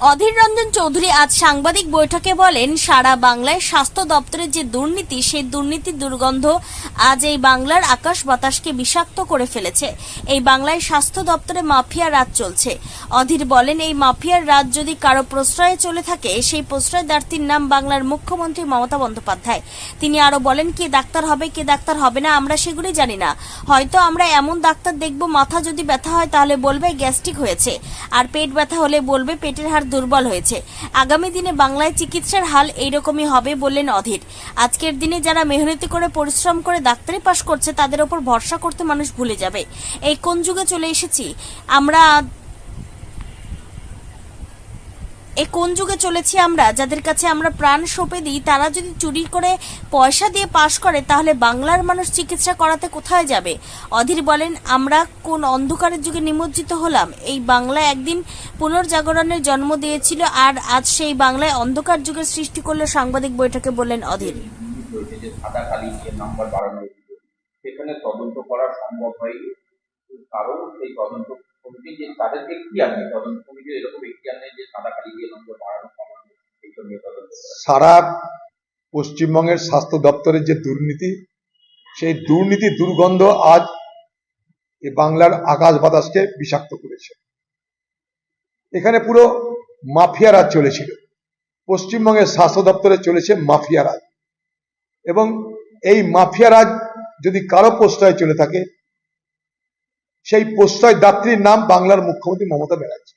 অধীর রঞ্জন চৌধুরী আজ সাংবাদিক বৈঠকে বলেন, সারা বাংলায় স্বাস্থ্য দপ্তরের যে দুর্নীতি, সেই দুর্নীতির দুর্গন্ধ আজ এই বাংলার আকাশ বাতাসকে বিষাক্ত করে ফেলেছে। এই বাংলায় স্বাস্থ্য দপ্তরে মাফিয়া রাজ চলছে। অধীর বলেন, এই মাফিয়ার রাজ যদি কারও প্রশ্রয়ে চলে থাকে, সেই প্রশ্রয়দার্থীর নাম বাংলার মুখ্যমন্ত্রী মমতা বন্দ্যোপাধ্যায়। তিনি আরও বলেন, কে ডাক্তার হবে, কে ডাক্তার হবে না, আমরা সেগুলি জানি না। হয়তো আমরা এমন ডাক্তার দেখব, মাথা যদি ব্যথা হয় তাহলে বলবে গ্যাস্ট্রিক হয়েছে। আর পেট ব্যথা হলে বলবে পেটের হাড় দুর্বল হয়েছে। আগামী দিনে বাংলায় চিকিৎসার হাল এইরকমই হবে বললেন অধীর। আজকের দিনে যারা মেহনতি করে পরিশ্রম করে ডাক্তারি পাশ করছে, তাদের ওপর ভরসা করতে মানুষ ভুলে যাবে। এই কোন যুগে চলে এসেছি? আমরা এই কোন যুগে চলেছি আমরা? যাদের কাছে আমরা প্রাণ সঁপে দিই, তারা যদি চুরি করে পয়সা দিয়ে পাশ করে, তাহলে বাংলার মানুষ চিকিৎসা করাতে কোথায় যাবে? অধীর বলেন, আমরা কোন অন্ধকারের যুগে নিমজ্জিত হলাম? এই বাংলা একদিন পুনর্জাগরণের জন্ম দিয়েছিল, আর আজ সেই বাংলায় অন্ধকার যুগের সৃষ্টি করল সাংবাদিক বৈঠকে বললেন অধীর। সেখানে তদন্ত করা সম্ভব হয়নি। কারণ সেই তদন্ত কমিটি যে তাদের এখতিয়ার নেই? তদন্ত কমিটির এরকম এখতিয়ার নেই যে সাদা কালি দিয়ে নম্বর বাড়ানো কমানো সারা পশ্চিমবঙ্গের স্বাস্থ্য দপ্তরের যে দুর্নীতি, সেই দুর্নীতি দুর্গন্ধ আজ এই বাংলার আকাশ বাতাসকে বিষাক্ত করেছে। এখানে পুরো মাফিয়া রাজ চলেছিল। পশ্চিমবঙ্গের স্বাস্থ্য দপ্তরে চলেছে মাফিয়া রাজ। এবং এই মাফিয়া রাজ যদি কারও প্রশ্রয় চলে থাকে সেই প্রশ্রয় দাত্রীর নাম বাংলার মুখ্যমন্ত্রী মমতা ব্যানার্জি।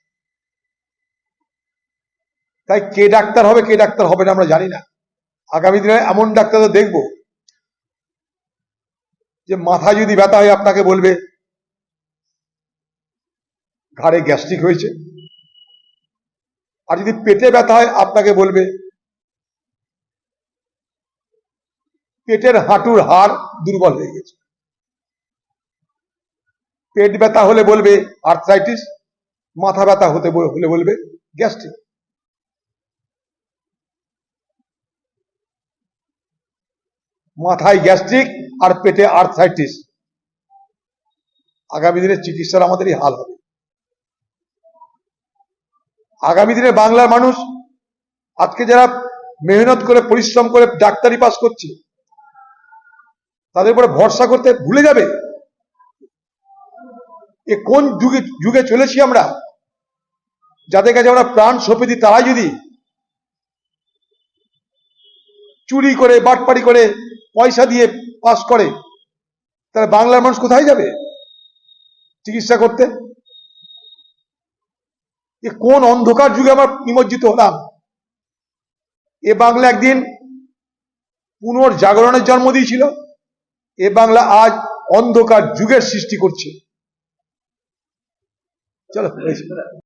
তাই কে ডাক্তার হবে, কে ডাক্তার হবে না আমরা জানি না। আগামী দিনে এমন ডাক্তার দেখব যে মাথা যদি ব্যথা হয় আপনাকে বলবে, ঘাড়ে গ্যাস্ট্রিক হয়েছে। আর যদি পেটে ব্যথা হয় আপনাকে বলবে, পেটের হাঁটুর হাড় দুর্বল হয়ে গেছে। পেট ব্যথা হলে বলবে আর্থ্রাইটিস মাথা ব্যথা হতে হলে বলবে গ্যাস্ট্রিক মাথায় গ্যাস্ট্রিক আর পেটে আর্থ্রাইটিস আগামী দিনে চিকিৎসার আমাদেরই হাল হবে। আগামী দিনে বাংলার মানুষ আজকে যারা মেহনত করে, পরিশ্রম করে ডাক্তারি পাস করছে, তাদের উপরে ভরসা করতে ভুলে যাবে। এ কোন যুগে যুগে চলেছি আমরা? যাদের কাছে আমরা প্রাণ সঁপে দিই, তারাই যদি চুরি করে, বাটপাড়ি করে, পয়সা দিয়ে পাস করে, তাহলে বাংলার মানুষ কোথায় যাবে চিকিৎসা করতে? এ কোন অন্ধকার যুগে আমরা নিমজ্জিত হলাম? এ বাংলা একদিন পুনর্জাগরণের জন্ম দিয়েছিল। এ বাংলা আজ অন্ধকার যুগের সৃষ্টি করছে। চলো হয়েছে।